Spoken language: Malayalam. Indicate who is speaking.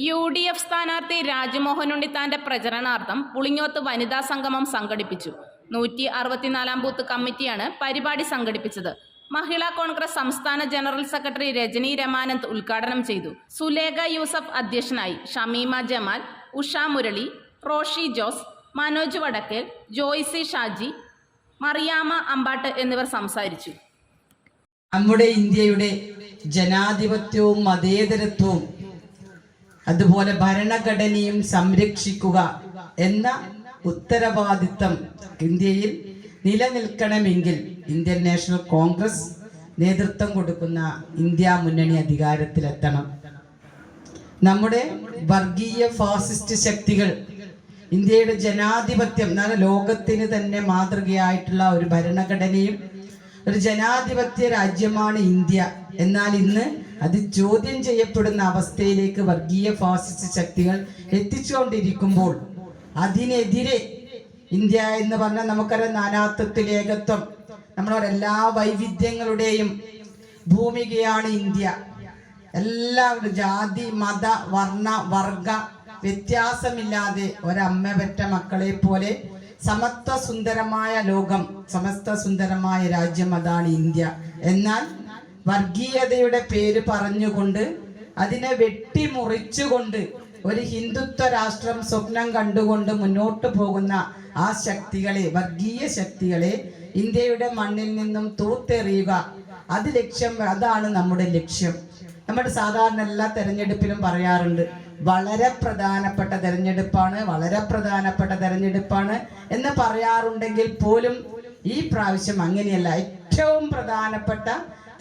Speaker 1: യു ഡി എഫ് സ്ഥാനാർത്ഥി രാജ്മോഹൻ ഉണ്ണിത്താന്റെ പ്രചരണാർത്ഥം പുളിങ്ങോത്ത് വനിതാ സംഗമം സംഘടിപ്പിച്ചു. നൂറ്റി അറുപത്തിനാലാം ബൂത്ത് കമ്മിറ്റിയാണ് പരിപാടി സംഘടിപ്പിച്ചത്. മഹിളാ കോൺഗ്രസ് സംസ്ഥാന ജനറൽ സെക്രട്ടറി രജനി രമാനന്ദ് ഉദ്ഘാടനം ചെയ്തു. സുലേഖ യൂസഫ് അധ്യക്ഷനായി ഷമീമ ജമാൽ ഉഷ മുരളി റോഷി ജോസ് മനോജ് വടക്കേൽ ജോയ്സി ഷാജി മറിയാമ അമ്പാട്ട് എന്നിവർ സംസാരിച്ചു.
Speaker 2: നമ്മുടെ ഇന്ത്യയുടെ ജനാധിപത്യവും മതേതരത്വവും അതുപോലെ ഭരണഘടനയും സംരക്ഷിക്കുക എന്ന ഉത്തരവാദിത്തം ഇന്ത്യയിൽ നിലനിൽക്കണമെങ്കിൽ ഇന്ത്യൻ നാഷണൽ കോൺഗ്രസ് നേതൃത്വം കൊടുക്കുന്ന ഇന്ത്യ മുന്നണി അധികാരത്തിലെത്തണം. നമ്മുടെ വർഗീയ ഫാസിസ്റ്റ് ശക്തികൾ ഇന്ത്യയുടെ ജനാധിപത്യം എന്നാൽ ലോകത്തിന് തന്നെ മാതൃകയായിട്ടുള്ള ഒരു ഭരണഘടനയും ഒരു ജനാധിപത്യ രാജ്യമാണ് ഇന്ത്യ. എന്നാൽ ഇന്ന് അത് ചോദ്യം ചെയ്യപ്പെടുന്ന അവസ്ഥയിലേക്ക് വർഗീയ ഫാസിസ്റ്റ് ശക്തികൾ എത്തിച്ചുകൊണ്ടിരിക്കുമ്പോൾ അതിനെതിരെ ഇന്ത്യ എന്ന് പറഞ്ഞാൽ നമുക്കറിയാം നാനാത്വത്തിൽ ഏകത്വം. എല്ലാ വൈവിധ്യങ്ങളുടെയും ഭൂമികയാണ് ഇന്ത്യ. എല്ലാവരും ജാതി മത വർണ വർഗ വ്യത്യാസമില്ലാതെ ഒരമ്മ പെറ്റ മക്കളെ പോലെ സമത്വ സുന്ദരമായ ലോകം സമസ്ത സുന്ദരമായ രാജ്യം അതാണ് ഇന്ത്യ. എന്നാൽ വർഗീയതയുടെ പേര് പറഞ്ഞുകൊണ്ട് അതിനെ വെട്ടിമുറിച്ചുകൊണ്ട് ഒരു ഹിന്ദുത്വ രാഷ്ട്രം സ്വപ്നം കണ്ടുകൊണ്ട് മുന്നോട്ട് പോകുന്ന ആ ശക്തികളെ വർഗീയ ശക്തികളെ ഇന്ത്യയുടെ മണ്ണിൽ നിന്നും തൂത്തെറിയുക. അത് ലക്ഷ്യം അതാണ് നമ്മുടെ ലക്ഷ്യം. നമ്മുടെ സാധാരണ എല്ലാ തെരഞ്ഞെടുപ്പിലും പറയാറുണ്ട് വളരെ പ്രധാനപ്പെട്ട തെരഞ്ഞെടുപ്പാണ് വളരെ പ്രധാനപ്പെട്ട തെരഞ്ഞെടുപ്പാണ് എന്ന് പറയാറുണ്ടെങ്കിൽ പോലും ഈ പ്രാവശ്യം അങ്ങനെയല്ല. ഏറ്റവും പ്രധാനപ്പെട്ട